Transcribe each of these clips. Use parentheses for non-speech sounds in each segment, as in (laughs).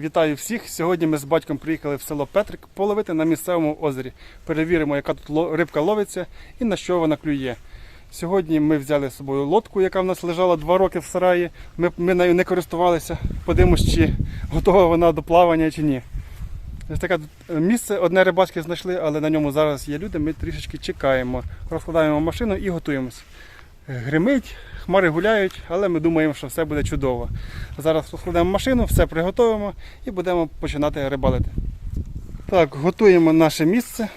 Вітаю всіх! Сьогодні ми з батьком приїхали в село Петрик половити на місцевому озері. Перевіримо, яка тут рибка ловиться і на що вона клює. Сьогодні ми взяли з собою лодку, яка в нас лежала два роки в сараї. Ми, ми нею не користувалися. Подивимось, чи готова вона до плавання чи ні. Ось таке місце, одне рибацьке знайшли, але на ньому зараз є люди. Ми трішечки чекаємо. Розкладаємо машину і готуємось. Гримить, хмари гуляють, але ми думаємо, що все буде чудово. Зараз розкладемо машину, все приготуємо і будемо починати рибалити. Так, готуємо наше місце.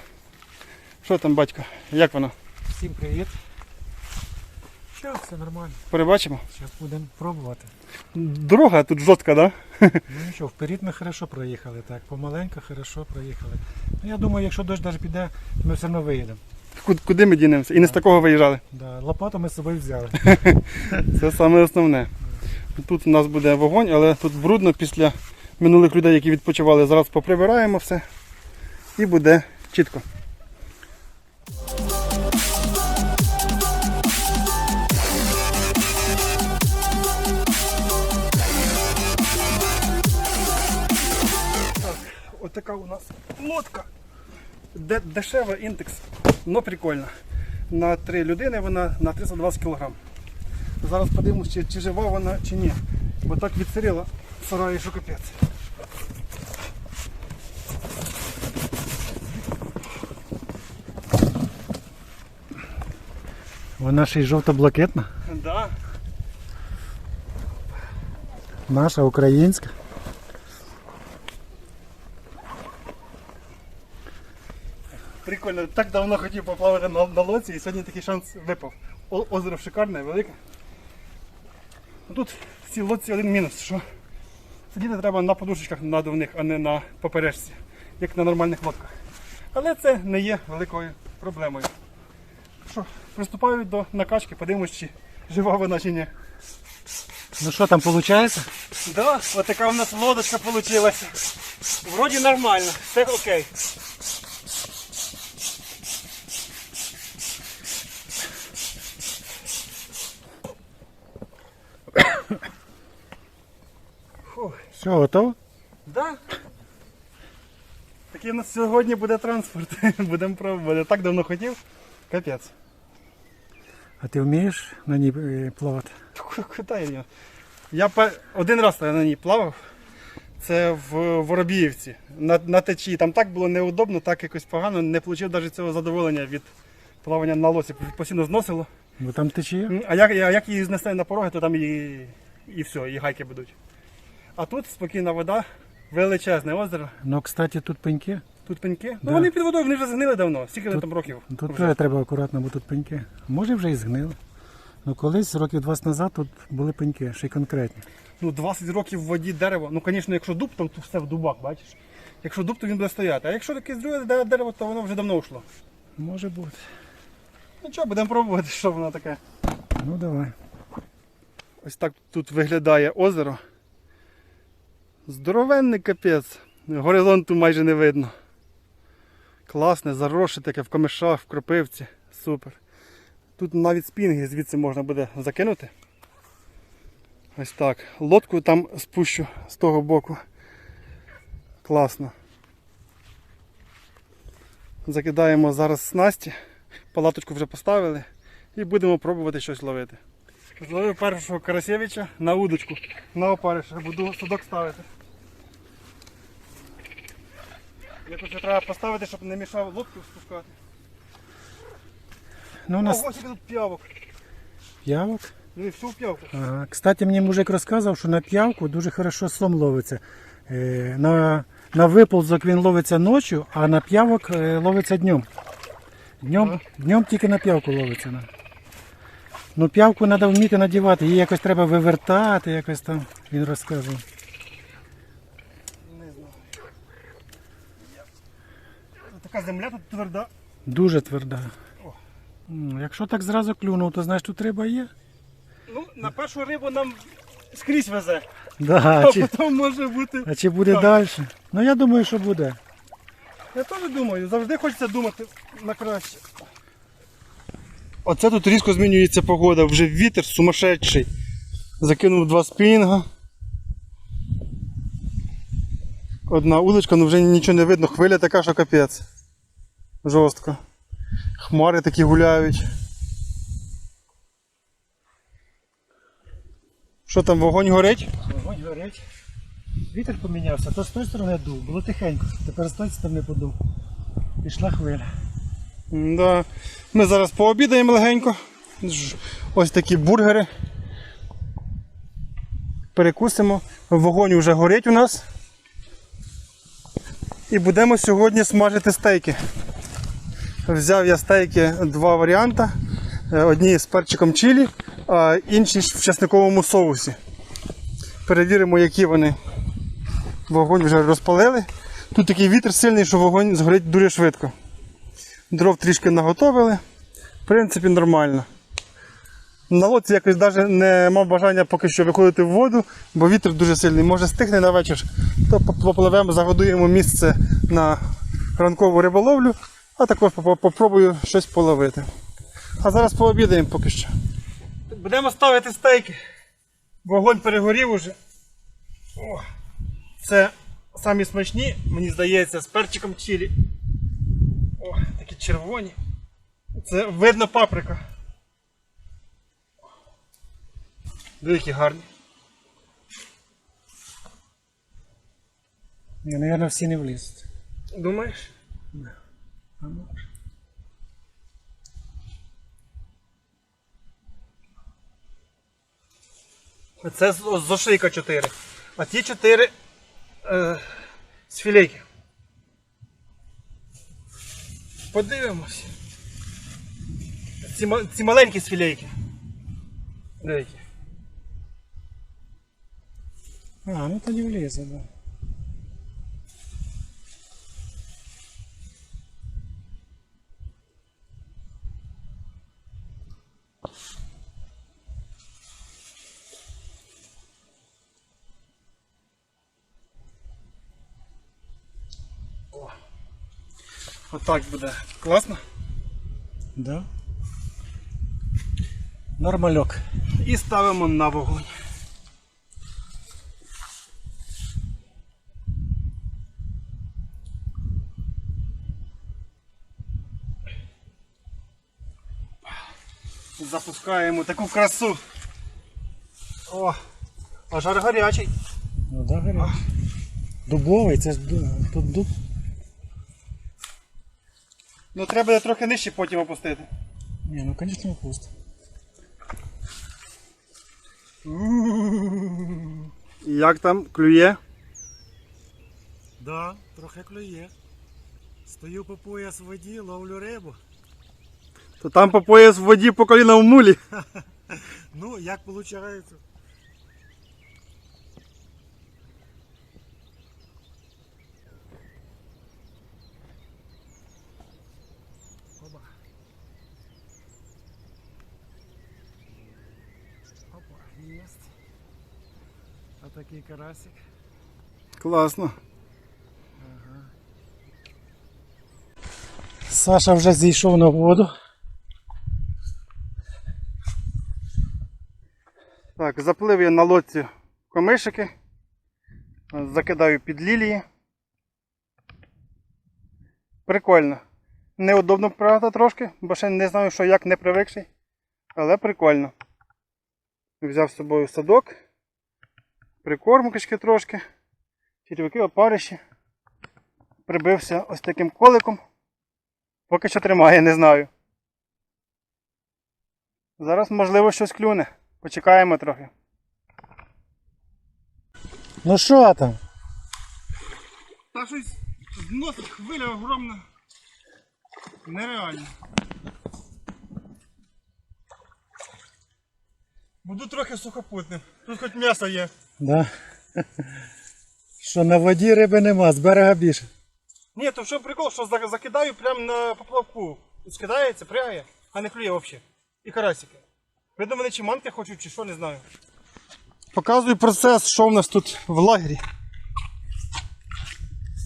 Що там, батько? Як воно? Всім привіт. Що, все нормально. Перебачимо? Зараз будемо пробувати. Дорога тут жорстка, так? Ну нічого, вперед ми хорошо проїхали, так, помаленьку хорошо проїхали. Ну я думаю, якщо дощ навіть піде, ми все одно виїдемо. Куди, ми дінемося? І не з такого виїжджали. Да, лопату ми з собою взяли. (laughs) Це саме основне. Тут у нас буде вогонь, але тут брудно після минулих людей, які відпочивали. Зараз поприбираємо все і буде чітко. Так, отака у нас лодка. Де- дешева індекс, але прикольна. На три людини вона на 320 кг. Зараз подивимось, чи, чи жива вона, чи ні. Бо так відсиріла в сараї, що капець. Вона ще й жовто-блакитна. Да. Наша українська. Прикольно, так давно хотів поплавати на, на лодці і сьогодні такий шанс випав. О- озеро шикарне, велике. Ну, Тут в цій лодці один мінус, що сидіти треба на подушечках надувних, а не на поперечці, як на нормальних лодках. Але це не є великою проблемою. Що, приступаю до накачки, подивимось, чи жива вона чи ні. Ну що там виходить? Да, от така у нас лодочка вийшла. Вроді нормально, все окей. Все, готово? да. Такий у нас сьогодні буде транспорт. (laughs) Будемо пробувати. Так давно хотів. Капець. А ти вмієш на ній е, плавати? Ку- я? Я один раз на ній плавав. Це в Воробіївці. На, на течії. Там так було неудобно, так якось погано. Не отримав навіть цього задоволення від плавання на лосі. Постійно зносило. Бо там течія? А як, як її знесе на пороги, то там і, і все, і гайки будуть. А тут спокійна вода, величезне озеро. Ну, кстати, тут пеньки. Тут пеньки. Да. Ну вони під водою, вони вже згнили давно. Скільки Тут- там років? Тут вже? треба акуратно, бо тут пеньки. Може вже і згнили. Ну колись, років 20 назад, тут були пеньки, ще й конкретні. Ну 20 років в воді дерево. Ну, звісно, якщо дуб, то все в дубах, бачиш. Якщо дуб, то він буде стояти. А якщо якесь друге дерево, то воно вже давно йшло. Може бути. Ну що, будемо пробувати, що воно таке. Ну давай. Ось так тут виглядає озеро. Здоровенний капець. Горизонту майже не видно. Класне, заросше таке в камешах, в кропивці. Супер. Тут навіть спінги звідси можна буде закинути. Ось так. Лодку там спущу з того боку. Класно. Закидаємо зараз снасті. Палаточку вже поставили і будемо пробувати щось ловити. Зловив першого Карасєвича на удочку. На опариша буду судок ставити. Якось його треба поставити, щоб не мішав лодку спускати. Ну, у нас ось який тут п'явок. п'явок. Ну і всю п'явку. Ага. Кстати, мені мужик розказав, що на п'явку дуже хорошо сом ловиться. Е, На, на виползок він ловиться ночі, а на п'явок е, ловиться днем. Днем, Ага. днем тільки на п'явку ловиться. на. Ну п'явку треба вміти надівати, її якось треба вивертати, якось там, він розказував. Не знаю. Така земля тут тверда. Дуже тверда. О. М, Якщо так зразу клюнув, то значить тут риба є. Ну, на першу рибу нам скрізь везе. Да, А а, чи, потім може бути. а чи буде Так. далі? Ну я думаю, що буде. Я теж думаю, завжди хочеться думати на краще. Оце тут різко змінюється погода, вже вітер сумасшедший. Закинув два спінга. Одна уличка, ну вже нічого не видно, хвиля така, що капець. Жорстко. Хмари такі гуляють. Що там, вогонь горить? Вогонь горить. Вітер помінявся, то з тої сторони дув, було тихенько, тепер з тої сторони подув. Пішла хвиля. Да. Ми зараз пообідаємо легенько. Ось такі бургери. Перекусимо. Вогонь вже горить у нас. І будемо сьогодні смажити стейки. Взяв я стейки два варіанти. Е, Одні з перчиком чилі, а інші в чесниковому соусі. Перевіримо, які вони. Вогонь вже розпалили. Тут такий вітер сильний, що вогонь згорить дуже швидко. Дров трішки наготовили. В принципі, нормально. На лодці якось навіть не мав бажання поки що виходити в воду, бо вітер дуже сильний. Може стихне на вечір, то попливемо, загодуємо місце на ранкову риболовлю, а також попробую щось половити. А зараз пообідаємо поки що. Будемо ставити стейки. Вогонь перегорів уже. О, це самі смачні, мені здається, з перчиком чилі. О, такі червоні. Це видно паприка. Диви, які гарні. Ні, напевно, всі не влізуть. Думаєш? Може. Це з, з ошийка 4. А ті 4 е, з філейки. Подивимось. Ці, ці маленькі з філейки. Деякі. А, ну тоді влізе, так. Да. Отак буде. Класно. Да. Нормальок. І ставимо на вогонь. Запускаємо таку красу. О, а жар гарячий. Ну да, горять. Дубовий, це ж тут дуб. Ну треба трохи нижче потім опустити. Ні, ну звісно, пусто. Як там клює? Да, трохи клює. Стою по пояс в воді, ловлю рибу. То там по пояс в воді по коліна в мулі. (laughs) Ну, як виходить? Опа. Опа, есть. А такий карасик. Класно. Саша вже зійшов на воду. Так, заплив я на лодці комишики. Закидаю під лілії. Прикольно. Неудобно, правда, трошки, бо ще не знаю, що як не привикший. Але прикольно. Взяв з собою садок, прикормки трошки, черв'яки, опариші. Прибився ось таким коликом. Поки що тримає, не знаю. Зараз, можливо, щось клюне. Почекаємо трохи. Ну що там? Та щось зносить хвиля огромна. Нереально. Буду трохи сухопутним. Тут хоч м'ясо є. Да. Що на воді риби нема, з берега більше. Ні, то що прикол, що закидаю прямо на поплавку. Скидається, прягає, а не клює взагалі. І карасики. Видно, вони чи манки хочуть, чи що, не знаю. Показую процес, що в нас тут в лагері.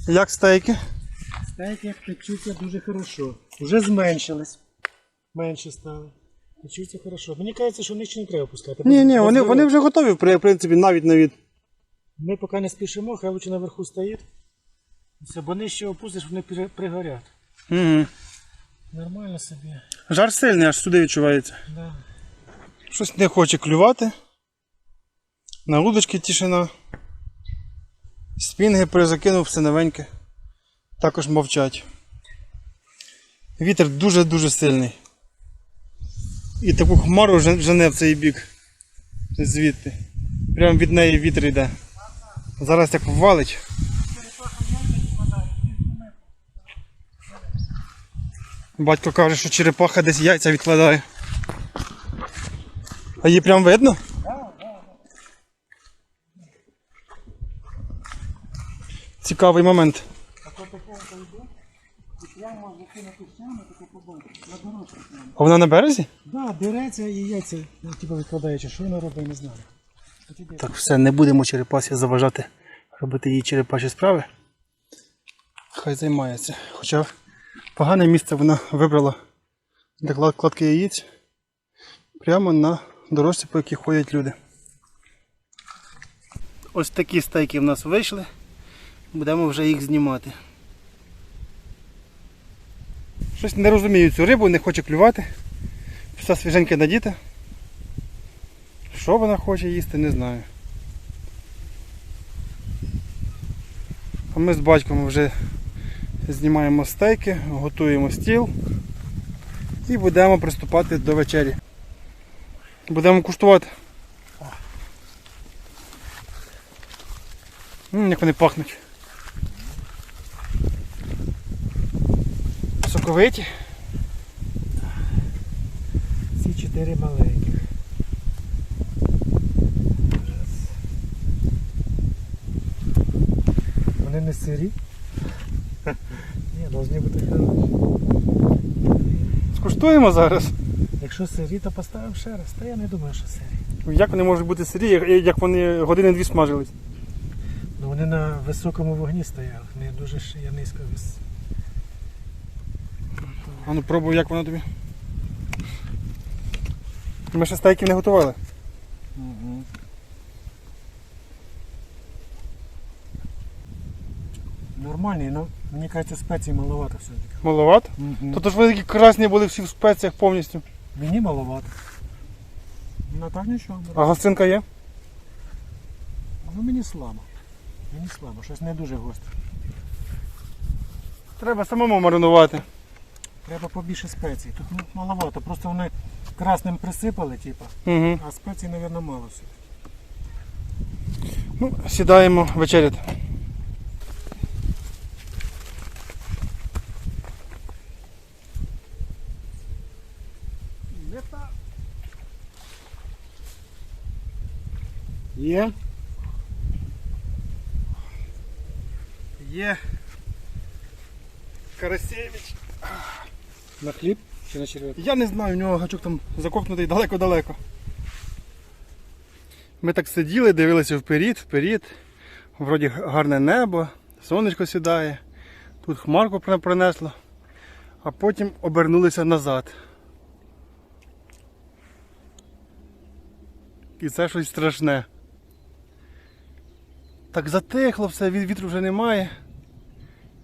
Як стейки. Стейки печуться дуже хорошо. Уже зменшились. Менше стали. Печуться хорошо. Мені кажеться, що нижче не треба пускати. Ні, ні, вони, вони вже готові, в принципі, навіть на від. Ми поки не спішимо, хай лучше наверху стоїть. Все, бо нижче опустиш, вони при- пригорять. Угу. Нормально собі. Жар сильний, аж сюди відчувається. Да. Щось не хоче клювати. На удочки тишина. Спінги перезакинув все новеньке. Також мовчать. Вітер дуже-дуже сильний. І таку хмару жене в цей бік. Звідти. Прямо від неї вітер йде. Зараз як валить. Батько каже, що черепаха десь яйця відкладає. А її прям видно? Цікавий момент. А вона на березі? Да, береться і яйця, ну, типу відкладаючи, що вона робить, не знаю. Так, все, не будемо черепасі заважати робити її черепаші справи. Хай займається. Хоча погане місце вона вибрала для клад- кладки яєць прямо на дорожці, по якій ходять люди. Ось такі стейки в нас вийшли. Будемо вже їх знімати. Щось не розумію цю рибу, не хоче клювати. Все свіженьке надіте. Що вона хоче їсти, не знаю. А ми з батьком вже знімаємо стейки, готуємо стіл і будемо приступати до вечері. Будемо куштувати. М, як вони пахнуть. Соковиті. Ці чотири маленьких. Вони не сирі. (laughs) Ні, повинні бути хороші. Скуштуємо зараз. Якщо сирі, то поставимо ще раз. Та я не думаю, що сирі. Як вони можуть бути сирі, як- вони години дві смажились. Ну вони на високому вогні стояли, не дуже ж я низько вис. А ну пробуй, як воно тобі. Ми ще стейків не готували. Угу. Нормальний, ну мені кажеться спеції маловато все-таки. Маловато? Угу. То ж ви такі красні були всі в спеціях повністю. Мені маловато. Ну так нічого. А гостинка є? Ну мені слабо. Мені слабо, щось не дуже гостре. Треба самому маринувати. Треба побільше спецій. Тут ну, маловато, просто вони красним присипали, типу, Угу. а спецій, мабуть, мало все. Ну, сідаємо вечеряти. Є? Є. Карасєвич. На хліб чи на черв'як? Я не знаю, у нього гачок там закопнутий далеко-далеко. Ми так сиділи, дивилися вперед, вперед. Вроді гарне небо, сонечко сідає, тут хмарку принесло, а потім обернулися назад. І це щось страшне. Так затихло все, вітру вже немає.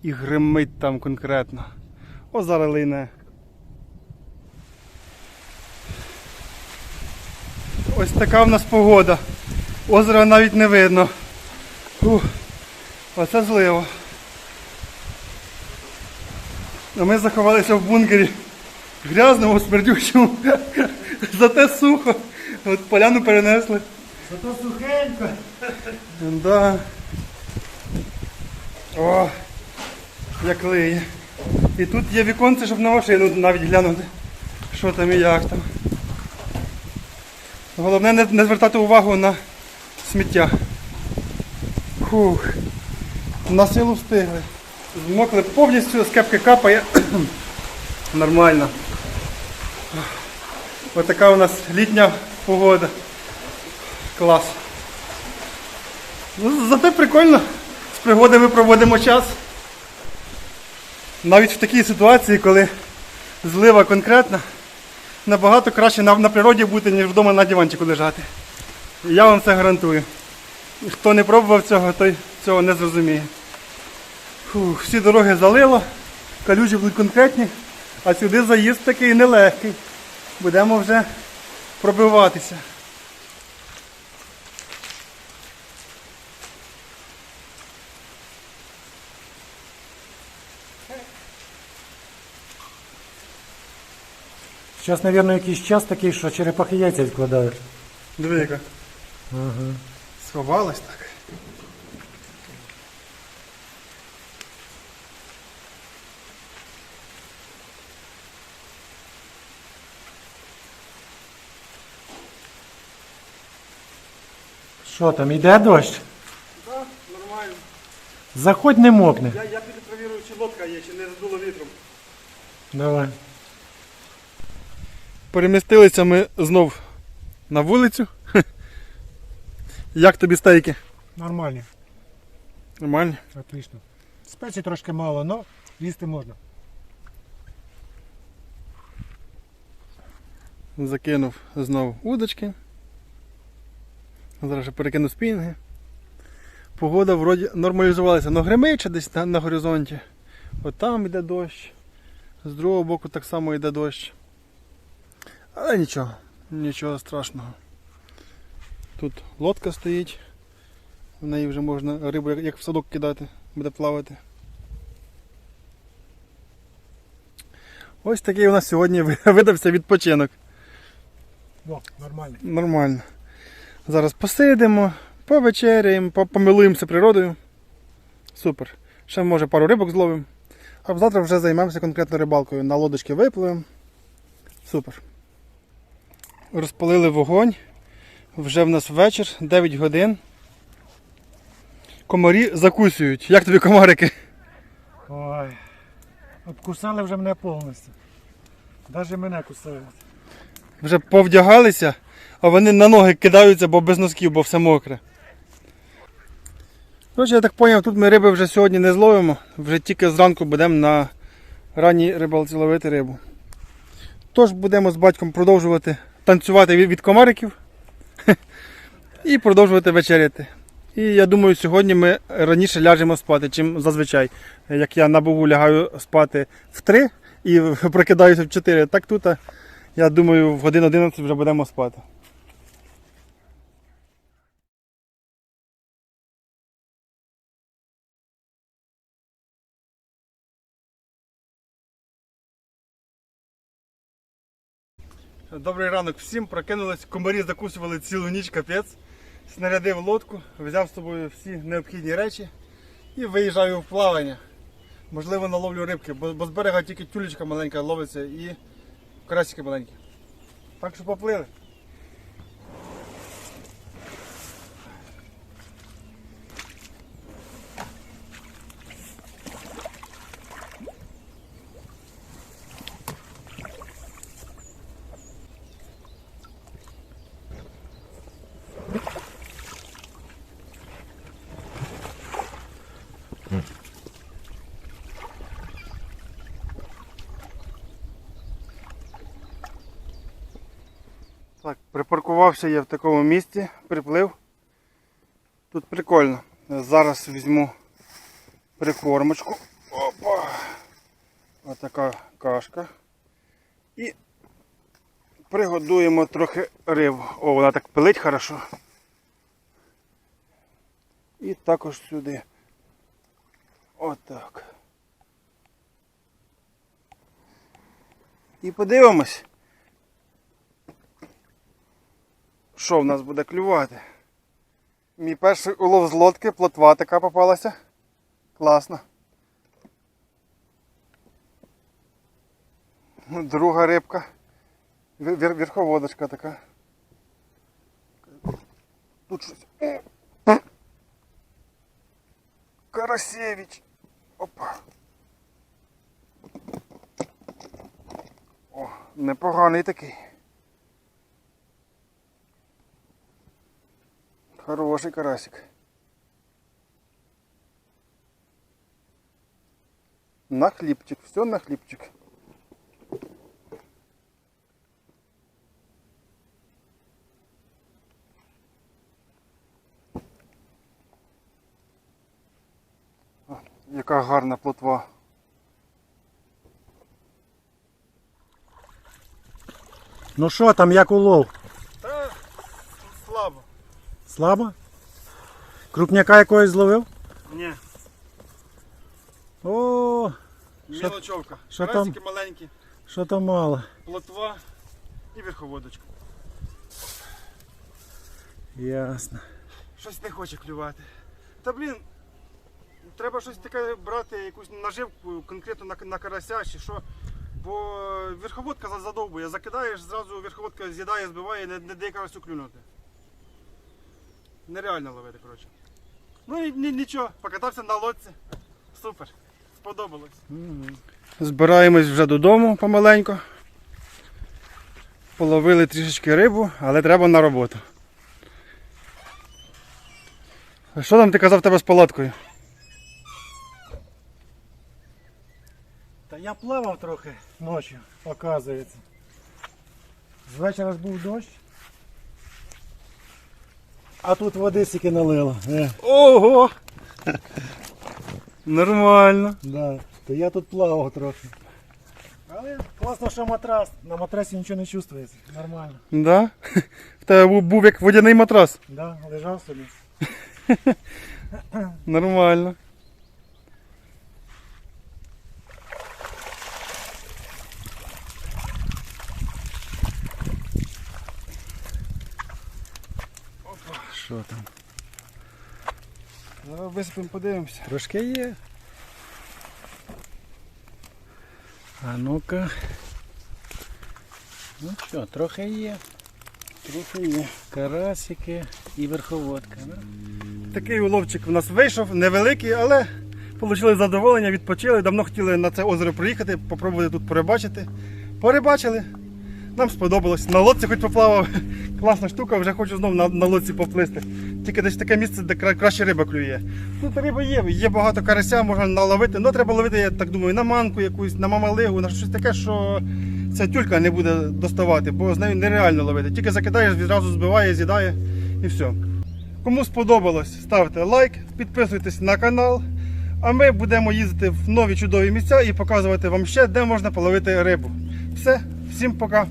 І гримить там конкретно. О, зараз лине. Ось така в нас погода. Озера навіть не видно. Ух, оце зливо. А ми заховалися в бункері. Грязному, смердючому. (laughs) Зате сухо. От поляну перенесли. Зато сухенько. Да. О, як лиє. І тут є віконце, щоб на машину навіть глянути. Що там і як там. Головне не, не звертати увагу на сміття. Фух. На силу встигли. Змокли повністю, з кепки капає. (clears throat) Нормально. Ось така у нас літня погода. Клас. Ну, зате прикольно. З пригодами проводимо час. Навіть в такій ситуації, коли злива конкретна, набагато краще на, на природі бути, ніж вдома на диванчику лежати. Я вам це гарантую. Хто не пробував цього, той цього не зрозуміє. Фух, всі дороги залило, калюжі були конкретні, а сюди заїзд такий нелегкий. Будемо вже пробиватися. Зараз, мабуть, якийсь час такий, що черепахи яйця відкладають. Диви яка. Ага. Сховалась так. Що там, іде дощ? Так, нормально. Заходь не мокне. Я, я піду перевірю, чи лодка є, чи не здуло вітром. Давай. Перемістилися ми знов на вулицю. (laughs) Як тобі стейки? Нормально, Нормально. отлично. Спецій трошки мало, але їсти можна. Закинув знову удочки. Зараз ще перекину спінги. Погода вроді нормалізувалася, але гримиче десь на, на горизонті. От там йде дощ. З другого боку так само йде дощ. Але нічого, нічого страшного. Тут лодка стоїть. В неї вже можна рибу як- в садок кидати, буде плавати. Ось такий у нас сьогодні (laughs) видався відпочинок. О, нормально. Нормально. Зараз посидимо, повечеряємо, помилуємося природою. Супер. Ще може пару рибок зловимо. А завтра вже займемося конкретно рибалкою. На лодочки випливемо. Супер. Розпалили вогонь. Вже в нас вечір, 9 годин. Комарі закусюють. Як тобі комарики? Ой. Обкусали вже мене повністю. Навіть мене кусають. Вже повдягалися, а вони на ноги кидаються, бо без носків, бо все мокре. Коротше, я так зрозумів, тут ми риби вже сьогодні не зловимо, вже тільки зранку будемо на ранній рибалці ловити рибу. Тож будемо з батьком продовжувати танцювати від комариків (laughs) і продовжувати вечеряти. І я думаю, сьогодні ми раніше ляжемо спати, чим зазвичай. Як я на Богу лягаю спати в 3 і (laughs) прокидаюся в 4, так тут я думаю, в годину 11 вже будемо спати. Добрий ранок всім. Прокинулись, комарі закусували цілу ніч капець. Снарядив лодку, взяв з собою всі необхідні речі і виїжджаю в плавання. Можливо, наловлю рибки, бо, з берега тільки тюлечка маленька ловиться і карасики маленькі. Так що поплили. Так, припаркувався я в такому місці, приплив. Тут прикольно. Зараз візьму прикормочку. Опа! Отака кашка. І пригодуємо трохи рибу. О, вона так пилить хорошо. І також сюди. Отак. І подивимось. Що в нас буде клювати? Мій перший улов з лодки, плотва така попалася. Класно. Друга рибка. Вер- вер- Верховодочка така. Тут щось. Карасевич. Опа. О, непоганий такий. Хороший карасик. На хлібчик, все на хлібчик. Яка гарна плотва. Ну що там, як улов? Слабо. Слабо? Крупняка якогось зловив? Ні. О, Що- Мілочовка. що там? Карасики маленькі, що то мало. плотва і верховодочка. Ясно. Щось не хоче клювати. Та блін, треба щось таке брати, якусь наживку конкретно на, на карася чи що. Бо верховодка за- задовбує. Закидаєш, зразу верховодка з'їдає, збиває, не, не дає карасю клюнути. Нереально ловити, коротше. Ну і ні- нічого, покатався на лодці. Супер. Сподобалось. Збираємось вже додому помаленьку. Половили трішечки рибу, але треба на роботу. Що там ти казав тебе з палаткою? Та я плавав трохи ночі, оказується. З вечора ж був дощ. А тут води стільки налило. Е, Ого! Нормально. да. То я тут плавав трохи. Але класно, що матрас. На матрасі нічого не чувствується. Нормально. Да? В тебе був, був як водяний матрас. Да, лежав собі. (laughs) Нормально. Що там? Зараз висипемо, подивимося. Трошки є. А ну-ка. Ну що, трохи є. Трохи є. Карасики і верховодка. Да? Такий уловчик у нас вийшов, невеликий, але отримали задоволення, відпочили. Давно хотіли на це озеро приїхати, попробувати тут порибачити. Порибачили. Нам сподобалось. На лодці хоч поплавав. (laughs) Класна штука, вже хочу знову на, на лодці поплисти. Тільки десь таке місце, де кра- краще риба клює. Тут риба є, є багато карася, можна наловити. але треба ловити, я так думаю, на манку якусь, на мамалигу, на щось таке, що ця тюлька не буде доставати, бо з нею нереально ловити. Тільки закидаєш, відразу збиває, з'їдає і все. Кому сподобалось, ставте лайк, підписуйтесь на канал. А ми будемо їздити в нові чудові місця і показувати вам ще, де можна половити рибу. Все, всім пока.